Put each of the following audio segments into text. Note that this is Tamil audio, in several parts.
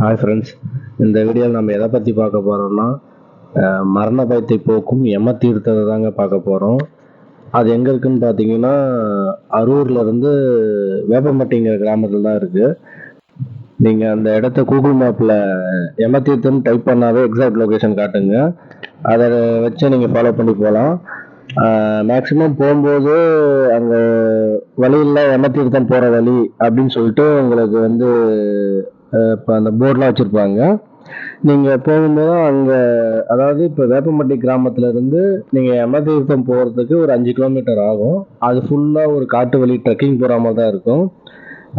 ஹாய் ஃப்ரெண்ட்ஸ் இந்த வீடியோவில் நம்ம எதை பற்றி பார்க்க போகிறோம்னா மரண பயத்தை போக்கும் எம தீர்த்தத்தை தாங்க பார்க்க போகிறோம் அது எங்கே இருக்குன்னு பார்த்தீங்கன்னா அரூர்லேருந்து வேப்பம்பட்டிங்கிற கிராமத்தில் தான் இருக்குது நீங்கள் அந்த இடத்த கூகுள் மேப்பில் எம தீர்த்தம் டைப் பண்ணாவே எக்ஸாக்ட் லொக்கேஷன் காட்டுங்க. அதை வச்சு நீங்கள் ஃபாலோ பண்ணி போகலாம் மேக்ஸிமம் போகும்போது அங்கே வழியில் எம தீர்த்தம் போகிற வழி அப்படின்னு சொல்லிட்டு உங்களுக்கு வந்து இப்போ அந்த போர்டெலாம் வச்சுருப்பாங்க. நீங்கள் போகும்போது அங்கே அதாவது இப்போ வேப்பம்பட்டி கிராமத்துல இருந்து நீங்கள் யம தீர்த்தம் போகிறதுக்கு ஒரு அஞ்சு கிலோமீட்டர் ஆகும். அது ஃபுல்லாக ஒரு காட்டு வழி ட்ரெக்கிங் போகிற மாதிரி தான் இருக்கும்.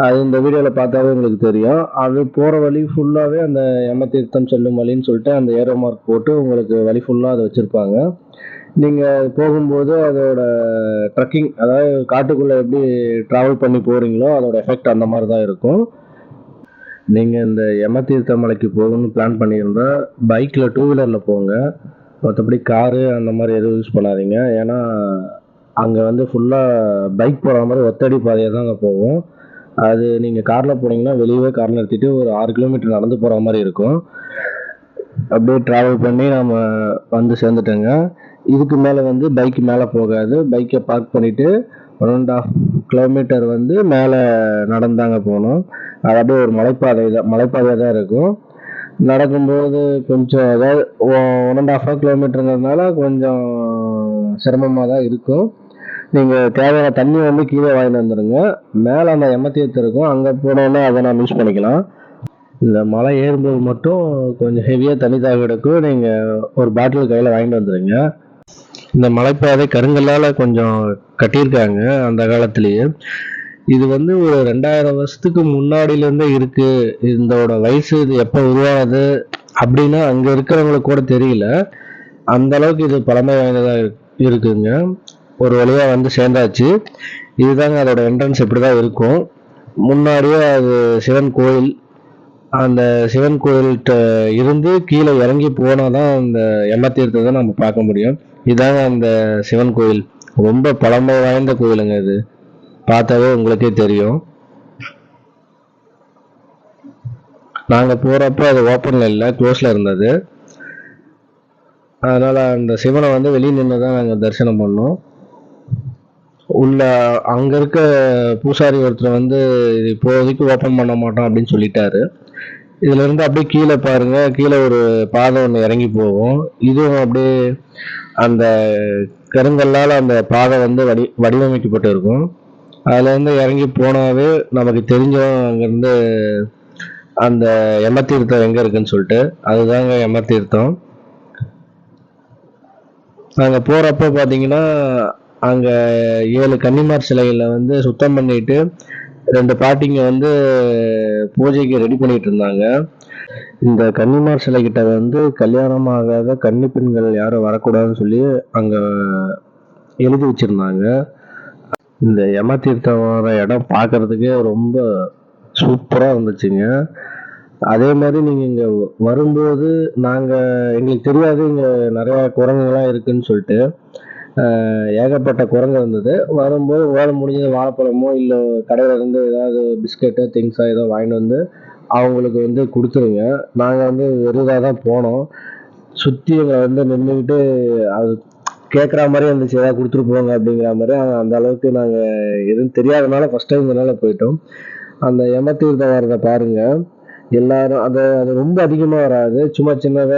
அது இந்த வீடியோவில் பார்த்தாவே உங்களுக்கு தெரியும். அது போகிற வழி ஃபுல்லாகவே அந்த யம தீர்த்தம் செல்லும் வழின்னு சொல்லிட்டு அந்த ஏரோ மார்க் போட்டு உங்களுக்கு வழி ஃபுல்லாக அதை வச்சுருப்பாங்க. நீங்கள் போகும்போது அதோட ட்ரக்கிங் அதாவது காட்டுக்குள்ளே எப்படி ட்ராவல் பண்ணி போகிறீங்களோ அதோட எஃபெக்ட் அந்த மாதிரி தான் இருக்கும். நீங்கள் இந்த யம தீர்த்த மலைக்கு போகணும்னு பிளான் பண்ணியிருந்தா பைக்கில் டூ வீலரில் போங்க. மற்றபடி காரு அந்த மாதிரி எதுவும் யூஸ் பண்ணாதீங்க. ஏன்னா அங்கே வந்து ஃபுல்லாக பைக் போகிற மாதிரி ஒத்தடி பாதையாக தான் அங்கே போகும். அது நீங்கள் காரில் போனீங்கன்னா வெளியவே கார் நிறுத்திட்டு ஒரு ஆறு கிலோமீட்டர் நடந்து போகிற மாதிரி இருக்கும். அப்படியே ட்ராவல் பண்ணி நம்ம வந்து சேர்ந்துட்டோங்க. இதுக்கு மேலே வந்து பைக் மேலே போகாது. பைக்கை பார்க் பண்ணிவிட்டு ஒன் அண்ட் ஆஃப் கிலோமீட்டர் வந்து மேலே நடந்தாங்க போகணும் அது அப்படியே ஒரு மலைப்பாதை தான் மலைப்பாதையாக தான் இருக்கும். நடக்கும்போது கொஞ்சம் அதாவது ஒன் அண்ட் ஆஃப் கிலோமீட்டருங்கிறதுனால கொஞ்சம் சிரமமாக தான் இருக்கும். நீங்கள் தேவையான தண்ணி வந்து கீழே வாங்கிட்டு வந்துடுங்க மேலே அந்த எம்மத்தீர்த்து இருக்கும். அங்கே போனோன்னா அதை நான் யூஸ் பண்ணிக்கலாம். இந்த மலை ஏறும்போது மட்டும் கொஞ்சம் ஹெவியாக தண்ணி தேவை எடுக்கும் நீங்கள் ஒரு பாட்டில் கையில் வாங்கிட்டு வந்துடுங்க இந்த மலைப்பாதை கருங்கல்லால் கொஞ்சம் கட்டியிருக்காங்க அந்த காலத்திலேயே. இது வந்து ஒரு ரெண்டாயிரம் வருஷத்துக்கு முன்னாடியிலேருந்தே இருக்குது இதோட வயசு இது எப்போ உருவானது அப்படின்னு அங்கே இருக்கிறவங்களுக்கு கூட தெரியல. அந்த அளவுக்கு இது பழமை வாய்ந்ததாக இருக்குங்க. ஒரு வழியாக வந்து சேர்ந்தாச்சு. இதுதாங்க அதோட என்ட்ரன்ஸ் இப்படி தான் இருக்கும். முன்னாடியே அது சிவன் கோயில் அந்த சிவன் கோயில்கிட்ட இருந்து கீழே இறங்கி போனால் தான் அந்த எம்மத்தீர்த்தத்தை நம்ம பார்க்க முடியும். இதாங்க அந்த சிவன் கோயில். ரொம்ப பழமை வாய்ந்த கோயிலுங்க இது. பார்த்தாவே உங்களுக்கே தெரியும். நாங்கள் போகிறப்ப அது ஓப்பனில் இல்லை க்ளோஸில் இருந்தது. அதனால் அந்த சிவனை வந்து வெளியே நின்று தான் நாங்கள் தரிசனம் பண்ணோம். உள்ள அங்கே இருக்க பூசாரி ஒருத்தர் வந்து இது இப்போதைக்கு ஓப்பன் பண்ண மாட்டோம் அப்படின்னு சொல்லிட்டாரு. இதுல இருந்து அப்படியே கீழே பாருங்க. கீழே ஒரு பாதை ஒன்று இறங்கி போகும். இதுவும் அப்படியே அந்த கருங்கல்லால் அந்த பாதை வந்து வடி வடிவமைக்கப்பட்டு இருக்கும். அதுல இருந்து இறங்கி போனாவே நமக்கு தெரிஞ்சோம் அங்கேருந்து அந்த எம தீர்த்தம் எங்கே இருக்குன்னு சொல்லிட்டு அதுதாங்க எம தீர்த்தம் நாங்கள் போகிறப்ப பார்த்தீங்கன்னா அங்கே ஏழு கன்னிமார் சிலைகளை வந்து சுத்தம் பண்ணிட்டு ரெண்டு பாட்டிங்க வந்து பூஜைக்கு ரெடி பண்ணிட்டு இருந்தாங்க. இந்த கன்னிமார் சிலை கிட்ட வந்து கல்யாணம் ஆகாத கன்னி பெண்கள் யாரும் வரக்கூடாதுன்னு சொல்லி அங்கே எழுதி வச்சிருந்தாங்க. இந்த யம தீர்த்தம் வர இடம் பார்க்கறதுக்கே ரொம்ப சூப்பராக இருந்துச்சுங்க. அதே மாதிரி நீங்கள் இங்கே வரும்போது நாங்கள் எங்களுக்கு தெரியாது இங்கே நிறையா குரங்குகள்லாம் இருக்குன்னு சொல்லிட்டு. ஏகப்பட்ட குரங்கு இருந்தது வரும்போது உங்களால் முடிஞ்சது வாழைப்பழமோ இல்லை கடையில் இருந்து ஏதாவது பிஸ்கெட்டோ திங்ஸோ ஏதோ வாங்கிட்டு வந்து அவங்களுக்கு வந்து கொடுத்துருங்க. நாங்கள் வந்து வெறுதாக தான் போனோம். சுற்றி எங்களை வந்து நின்றுக்கிட்டு அது கேட்குற மாதிரி இருந்துச்சு. ஏதாவது கொடுத்துட்டு போங்க அப்படிங்கிற மாதிரி. அந்த அளவுக்கு நாங்கள் எதுவும் தெரியாதனால ஃபஸ்ட் டைம் இதனால் போயிட்டோம். அந்த யம வரதை பாருங்கள் எல்லாரும் அதை அது ரொம்ப அதிகமாக வராது. சும்மா சின்னதாக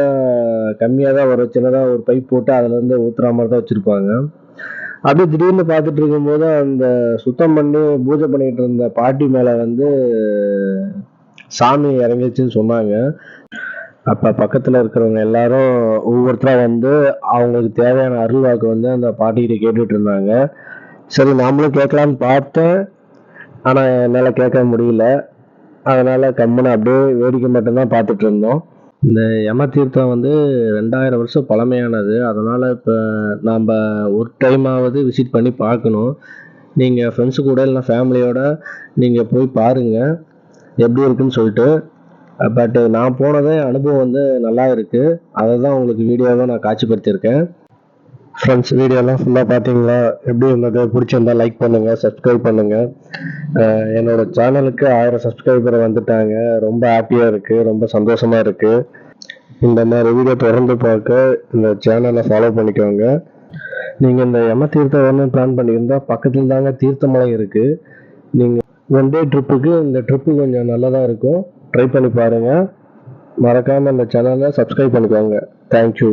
கம்மியாக தான் வரும். சின்னதாக ஒரு பைப் போட்டு அதுலேருந்து ஊற்றுற மாதிரி தான் வச்சுருப்பாங்க. அப்படியே திடீர்னு பார்த்துட்டு இருக்கும்போது அந்த சுத்தம் பண்ணி பூஜை பண்ணிட்டு இருந்த பாட்டி மேலே வந்து சாமி இறங்கிச்சுன்னு சொன்னாங்க. அப்போ பக்கத்தில் இருக்கிறவங்க எல்லாரும் ஒவ்வொருத்தராக வந்து அவங்களுக்கு தேவையான அருள் வாக்கு வந்து அந்த பாட்டிக்கிட்ட கேட்டுட்டு இருந்தாங்க. சரி நாமளும் கேட்கலான்னு பார்த்தேன். ஆனால் என்னால் கேட்க முடியல. அதனால் கம்முன்னு அப்படியே வேடிக்கை மட்டும்தான் பார்த்துட்டு இருந்தோம். இந்த யம தீர்த்தம் வந்து ரெண்டாயிரம் வருஷம் பழமையானது. அதனால் இப்போ நாம் ஒரு டைமாவது விசிட் பண்ணி பார்க்கணும். நீங்கள் ஃப்ரெண்ட்ஸு கூட இல்லைனா ஃபேமிலியோட நீங்கள் போய் பாருங்கள் எப்படி இருக்குன்னு சொல்லிட்டு. பட்டு நான் போனதே அனுபவம் வந்து நல்லா இருக்குது அதை தான் உங்களுக்கு வீடியோவாக நான் காட்சிப்படுத்தியிருக்கேன். ஃப்ரெண்ட்ஸ் வீடியோலாம் ஃபுல்லாக பார்த்தீங்களா எப்படி இருந்தது? பிடிச்சிருந்தா லைக் பண்ணுங்கள் சப்ஸ்கிரைப் பண்ணுங்கள் என்னோட சேனலுக்கு ஆயிரம் சப்ஸ்கிரைபர் வந்துட்டாங்க. ரொம்ப ஹாப்பியாக இருக்குது ரொம்ப சந்தோஷமாக இருக்குது இந்த மாதிரி வீடியோ தொடர்ந்து பார்க்க இந்த சேனலை ஃபாலோ பண்ணிக்கோங்க. நீங்கள் இந்த எம தீர்த்தம் வரணும்னு பிளான் பண்ணியிருந்தா பக்கத்தில் தாங்க தீர்த்தமலை இருக்குது நீங்கள் ஒன் டே ட்ரிப்புக்கு இந்த ட்ரிப்பு கொஞ்சம் நல்லதாக இருக்கும். ட்ரை பண்ணி பாருங்கள் மறக்காமல் இந்த சேனலை சப்ஸ்கிரைப் பண்ணிக்கோங்க. தேங்க்யூ